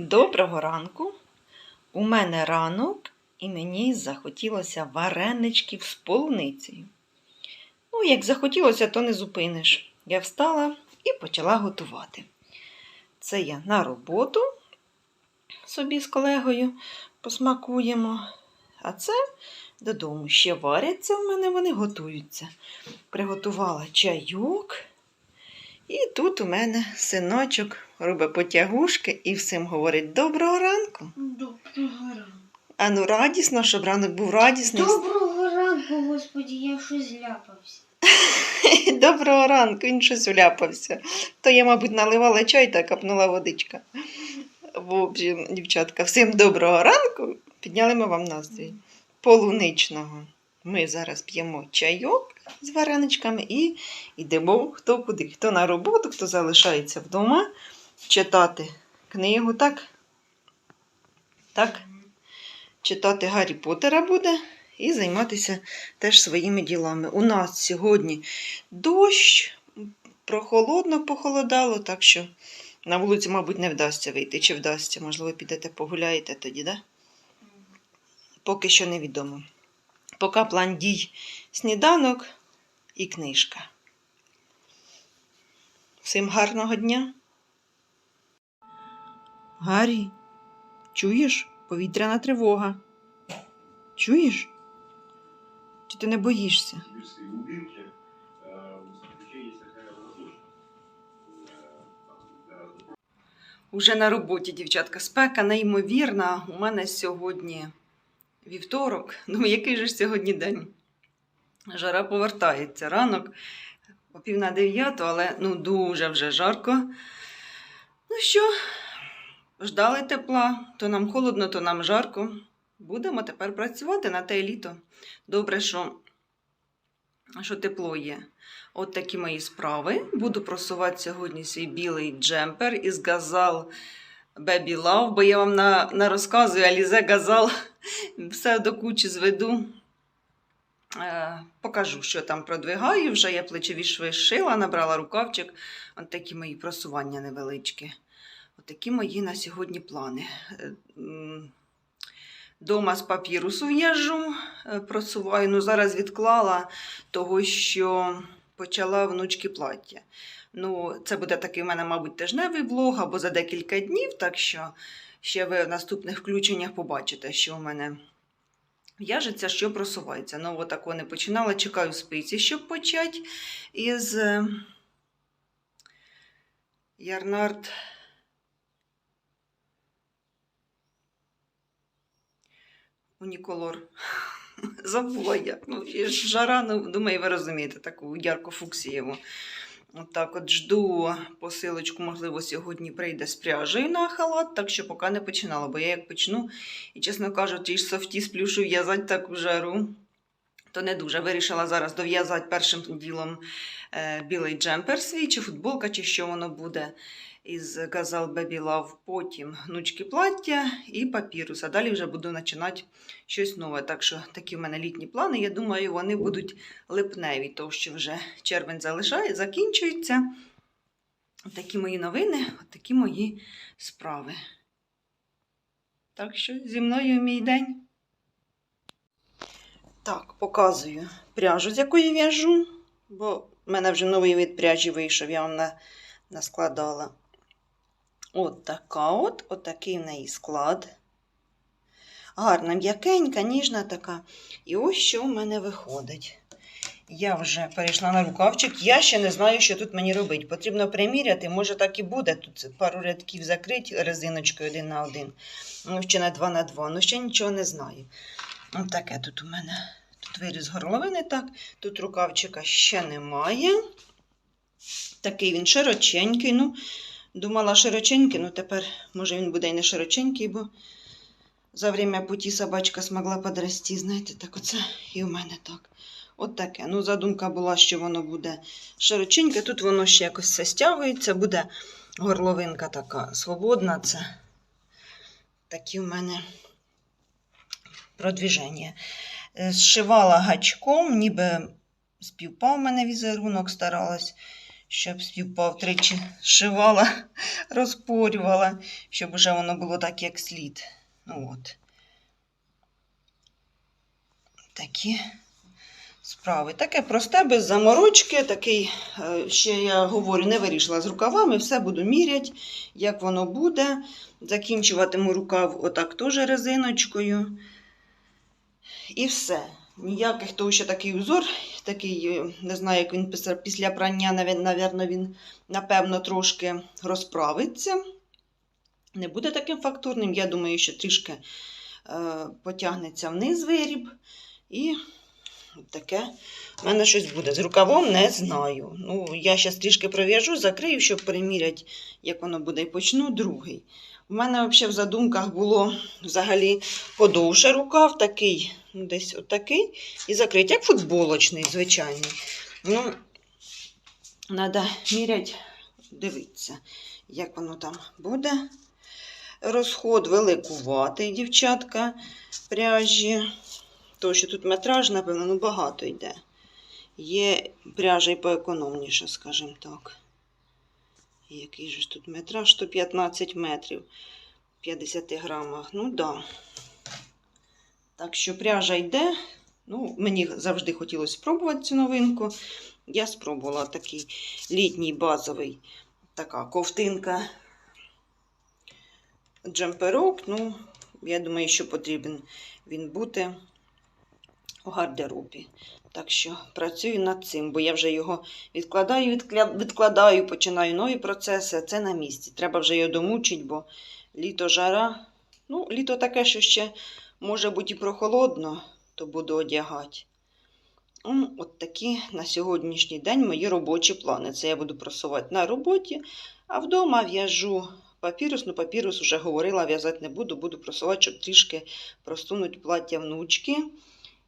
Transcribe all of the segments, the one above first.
Доброго ранку. У мене ранок, і мені захотілося вареничків з полуницею. Ну, як захотілося, то не зупиниш. Я встала і почала готувати. Це я на роботу собі з колегою посмакуємо. А це додому ще варяться в мене, вони готуються. Приготувала чайок. І тут у мене синочок робить потягушки і всім говорить доброго ранку. Доброго ранку. А ну радісно, щоб ранок був радісний. Доброго ранку, господі, я щось зляпався. Доброго ранку, він щось уляпався. То я, мабуть, наливала чай та капнула водичка. В общем, дівчатка, всім доброго ранку. Підняли ми вам настрій полуничного. Ми зараз п'ємо чайок з вареничками і йдемо хто куди. Хто на роботу, хто залишається вдома, читати книгу, так? Так? Читати Гаррі Поттера буде і займатися теж своїми ділами. У нас сьогодні дощ, прохолодно похолодало, так що на вулиці, мабуть, не вдасться вийти. Чи вдасться? Можливо, підете погуляєте тоді, да? Поки що невідомо. Поки план дій сніданок і книжка. Всім гарного дня. Гаррі, чуєш? Повітряна тривога. Чуєш? Чи ти не боїшся? Уже на роботі, дівчатка, спека неймовірна. У мене сьогодні вівторок. Ну, який же ж сьогодні день? Жара повертається. Ранок о пів на дев'яту, але ну дуже вже жарко. Ну що, ждали тепла, то нам холодно, то нам жарко. Будемо тепер працювати на те літо. Добре, що, що тепло є. От такі мої справи. Буду просувати сьогодні свій білий джемпер із Газал Baby Love, бо я вам на, на розказую Алізе Газал все до кучі зведу. Е, покажу, що там продвигаю. Вже я плечові шви шила, набрала рукавчик. От такі мої просування невеличкі. От такі мої на сьогодні плани. Е, Дома з папірусу в'яжу, е, просуваю. Ну, зараз відклала того, що почала внучки плаття. Ну, це буде такий в мене, мабуть, тижневий блог або за декілька днів, так що ще ви в наступних включеннях побачите, що в мене в'яжеться, що просувається. Ну, отак не починала, чекаю спиці, щоб почати із е, Ярнард. Уніколор. Забула я. Ну, жара, ну, думаю, ви розумієте, таку ярко-фуксієву. От так от жду посилочку, можливо, сьогодні прийде з пряжею на халат, так що поки не починала, бо я як почну, і, чесно кажучи, ж софті сплюшу в'язати таку жару, то не дуже. Вирішила зараз дов'язати першим ділом білий джемпер свій, чи футболка, чи що воно буде із Gazal Baby Love, потім гнучки плаття і папірус. А далі вже буду починати щось нове. Так що такі в мене літні плани. Я думаю, вони будуть липневі, тому що вже червень залишає, закінчується. Такі мої новини, такі мої справи. Так що зі мною мій день. Так, показую пряжу, з якої в'яжу, бо в мене вже новий вид пряжі вийшов, я вам наскладала. От така от, от такий в неї склад. Гарна, м'якенька, ніжна така. І ось що в мене виходить. Я вже перейшла на рукавчик. Я ще не знаю, що тут мені робити. Потрібно приміряти, може так і буде. Тут пару рядків закрити резиночкою один на один. Ну, ще на два на два. Ну, ще нічого не знаю. Ось таке тут у мене. Тут виріз горловини, так. Тут рукавчика ще немає. Такий він широченький. Ну, думала широченький, ну тепер, може, він буде і не широченький, бо за время путі собачка змогла подрасти, знаєте, так оце і в мене так. От таке. Ну, задумка була, що воно буде широченьке. Тут воно ще якось все стягується, буде горловинка така свободна. Це такі в мене продвіження. Е, Зшивала гачком, ніби співпав у мене візерунок, старалась, щоб співпав тричі шивала, розпорювала, щоб уже воно було так, як слід. Ну от. Такі справи. Таке просте, без заморочки. Такий, е, ще я говорю, не вирішила з рукавами, все буду міряти, як воно буде. Закінчуватиму рукав отак теж резиночкою. І все. Ніяких того, що такий узор, такий, е, не знаю, як він після, після прання, навірно, він, напевно, трошки розправиться. Не буде таким фактурним. Я думаю, що трішки е, потягнеться вниз виріб. І таке в мене щось буде. З рукавом не знаю. Ну, я зараз трішки пров'яжу, закрию, щоб приміряти, як воно буде, і почну другий. У мене взагалі в задумках було взагалі подовше рукав, такий, ну, десь отакий, і закрити, як футболочний, звичайний. Ну, треба міряти, дивитися, як воно там буде. Розход великуватий, дівчатка, пряжі. То, що тут метраж, напевно, ну багато йде. Є пряжа і поекономніша, скажімо так. Який же ж тут метраж? 115 метрів. 50 грамах. Ну, да. Так що пряжа йде. Ну, мені завжди хотілося спробувати цю новинку. Я спробувала такий літній базовий така ковтинка. Джемперок. Ну, я думаю, що потрібен він бути у гардеробі. Так що працюю над цим, бо я вже його відкладаю, відкладаю, починаю нові процеси, а це на місці. Треба вже його домучити, бо літо жара. Ну, літо таке, що ще може бути і прохолодно, то буду одягати. Ну, От такі на сьогоднішній день мої робочі плани. Це я буду просувати на роботі, а вдома в'яжу папірус. Ну, папірус вже говорила, в'язати не буду, буду просувати, щоб трішки просунути плаття внучки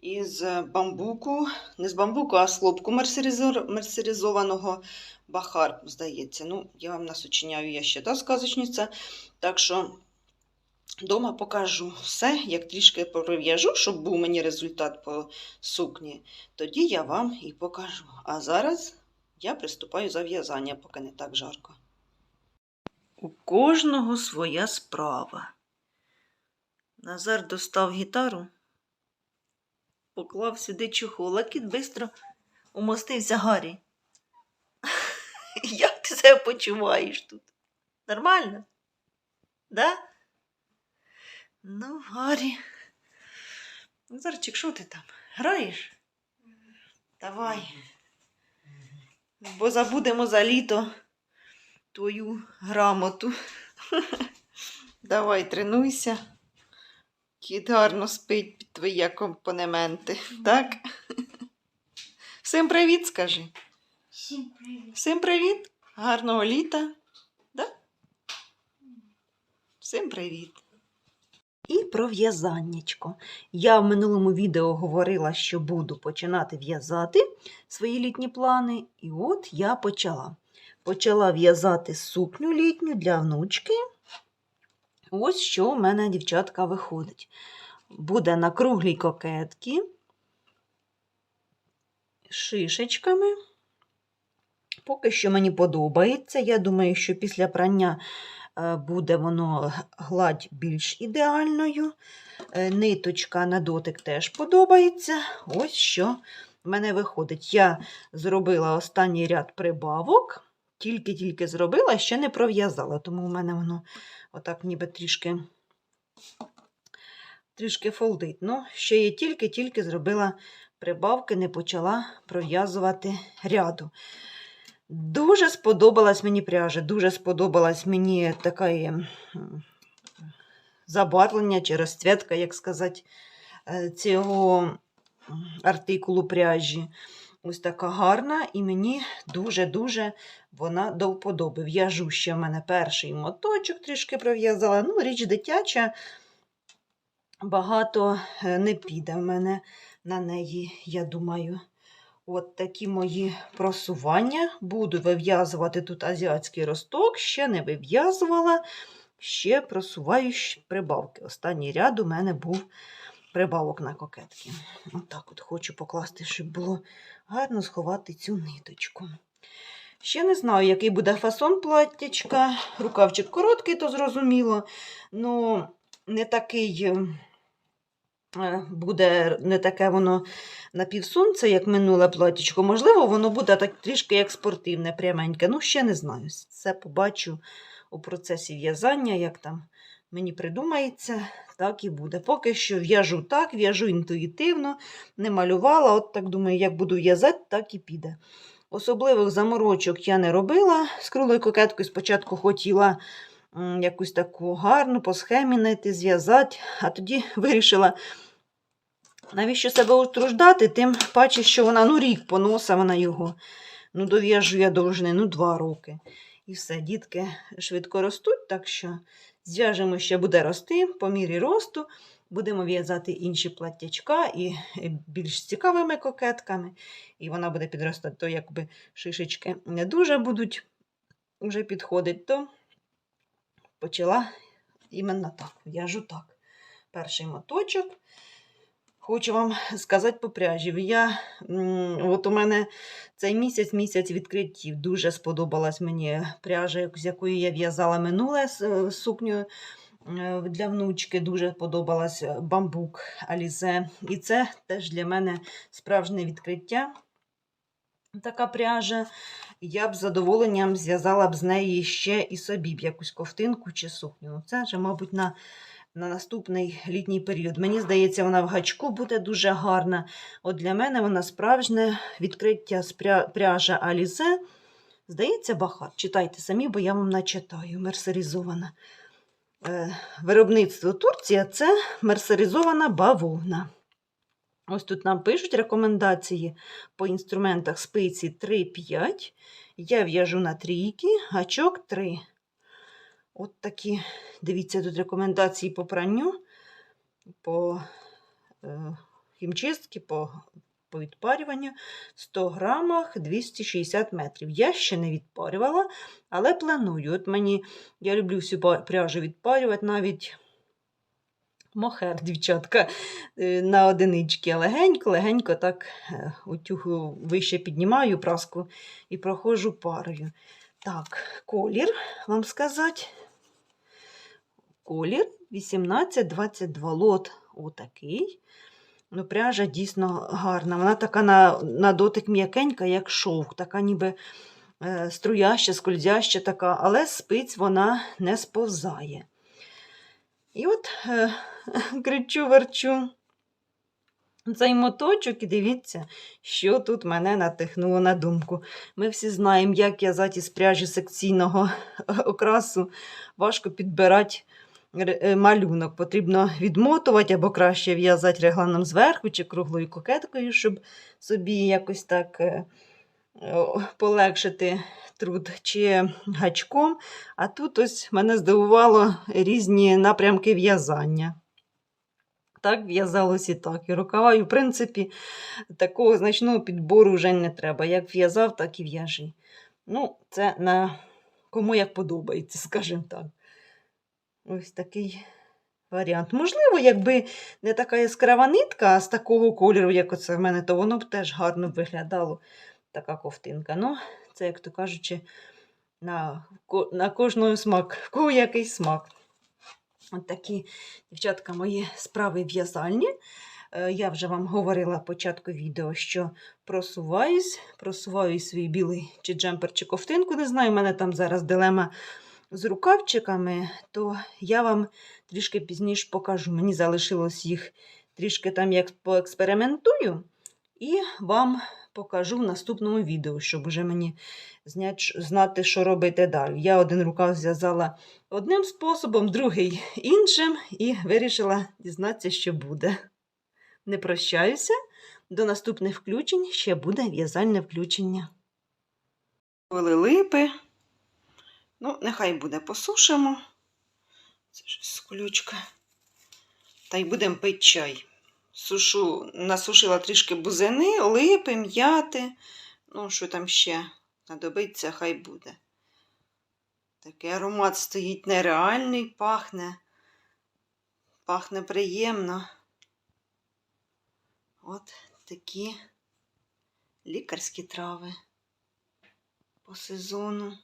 із бамбуку, не з бамбуку, а з хлопку мерсеризованого бахар, здається. Ну, я вам насочиняю, я ще та сказочниця. Так що вдома покажу все, як трішки пров'яжу, щоб був мені результат по сукні. Тоді я вам і покажу. А зараз я приступаю за в'язання, поки не так жарко. У кожного своя справа. Назар достав гітару, поклав сюди чохол, а кіт бистро умостився Гаррі. Як ти себе почуваєш тут? Нормально? Да? Ну, Гаррі. Назарчик, що ти там? Граєш? Давай. Бо забудемо за літо твою грамоту. Давай, тренуйся. Кіт гарно спить під твої акомпанементи, так? Всім привіт, скажи. Всім привіт. Всім привіт, гарного літа. Да? Всім привіт. І про в'язаннячко. Я в минулому відео говорила, що буду починати в'язати свої літні плани. І от я почала. Почала в'язати сукню літню для внучки. Ось що в мене, дівчатка, виходить. Буде на круглій кокетці, шишечками. Поки що мені подобається. Я думаю, що після прання е, буде воно гладь більш ідеальною. Е, Ниточка на дотик теж подобається. Ось що в мене виходить. Я зробила останній ряд прибавок, тільки-тільки зробила, ще не пров'язала, тому в мене воно отак ніби трішки, трішки фолдить. Ну, ще я тільки-тільки зробила прибавки, не почала пров'язувати ряду. Дуже сподобалась мені пряжа, дуже сподобалась мені таке м, забарвлення чи розцвітка, як сказати, е, цього артикулу пряжі. Ось така гарна, і мені дуже-дуже вона до вподоби. В'яжу ще в мене перший моточок трішки пров'язала. Ну, річ дитяча, багато е, не піде в мене на неї, я думаю. От такі мої просування. Буду вив'язувати тут азіатський росток, ще не вив'язувала, ще просуваю прибавки. Останній ряд у мене був прибавок на кокетки. Отак от хочу покласти, щоб було гарно сховати цю ниточку. Ще не знаю, який буде фасон платтячка. Рукавчик короткий, то зрозуміло. Ну, не такий е, буде не таке воно напівсунце, як минуле платтячко. Можливо, воно буде так трішки як спортивне, пряменьке. Ну, ще не знаю. Це побачу у процесі в'язання, як там мені придумається, так і буде. Поки що в'яжу так, в'яжу інтуїтивно, не малювала. От так думаю, як буду в'язати, так і піде. Особливих заморочок я не робила. З круглою кокеткою спочатку хотіла якусь таку гарну по схемі знайти, зв'язати, а тоді вирішила, навіщо себе утруждати, тим паче, що вона ну, рік поноса вона його. Ну, дов'яжу я довжини, ну, два роки. І все, дітки швидко ростуть, так що зв'яжемо ще буде рости по мірі росту. Будемо в'язати інші платтячка і більш цікавими кокетками. І вона буде підростати, то якби шишечки не дуже будуть вже підходити, то почала іменно так. В'яжу так. Перший моточок. Хочу вам сказати по пряжі. Я, от у мене цей місяць місяць відкриттів. Дуже сподобалась мені пряжа, з якою я в'язала минуле е, сукню е, для внучки. Дуже подобалась е, бамбук Алізе. І це теж для мене справжнє відкриття. Така пряжа. Я б з задоволенням зв'язала б з неї ще і собі б якусь ковтинку чи сукню. Це вже, мабуть, на, на наступний літній період. Мені здається, вона в гачку буде дуже гарна. От для мене вона справжнє відкриття з пряжа Алізе. Здається, Бахар. Читайте самі, бо я вам начитаю. Мерсеризована. Е, виробництво Турція це мерсеризована бавовна. Ось тут нам пишуть рекомендації по інструментах спиці 3-5. Я в'яжу на трійки, гачок 3. От такі, дивіться, тут рекомендації по пранню, по е, хімчистки, по, по відпарюванню. 100 грамах 260 метрів. Я ще не відпарювала, але планую. От мені, я люблю всю пряжу відпарювати, навіть мохер, дівчатка, е, на одинички. Легенько, легенько так е, утюгу вище піднімаю праску і проходжу парою. Так, колір, вам сказати. Колір 18-22 лот отакий. Ну, пряжа дійсно гарна. Вона така на, на дотик м'якенька, як шовк, така ніби е, струяща, скользяща така, але спиць вона не сповзає. І от е, кричу, верчу цей моточок, і дивіться, що тут мене натихнуло на думку. Ми всі знаємо, як в'язати з пряжі секційного окрасу. Важко підбирати малюнок. Потрібно відмотувати або краще в'язати регланом зверху чи круглою кокеткою, щоб собі якось так е, полегшити труд чи гачком. А тут ось мене здивувало різні напрямки в'язання. Так в'язалось і так. І рукава, і в принципі, такого значного підбору вже не треба. Як в'язав, так і в'яжи. Ну, це на кому як подобається, скажімо так. Ось такий варіант. Можливо, якби не така яскрава нитка, а з такого кольору, як оце в мене, то воно б теж гарно виглядало. Така ковтинка. Ну, це, як то кажучи, на, на кожного смак, в кого який смак. От такі, дівчатка, мої справи в'язальні. Е, Я вже вам говорила початку відео, що просуваюсь, просуваю свій білий чи джемпер, чи ковтинку. Не знаю, у мене там зараз дилема з рукавчиками, то я вам трішки пізніше покажу. Мені залишилось їх трішки там як поекспериментую, і вам покажу в наступному відео, щоб уже мені знати, що робити далі. Я один рукав зв'язала одним способом, другий іншим, і вирішила дізнатися, що буде. Не прощаюся. До наступних включень ще буде в'язальне включення. Вели липи. Ну, нехай буде, посушимо. Це ж колючка. Та й будемо пити чай. Сушу, насушила трішки бузини, липи, м'яти. Ну, що там ще знадобиться, хай буде. Такий аромат стоїть нереальний, пахне. Пахне приємно. От такі лікарські трави. по сезону.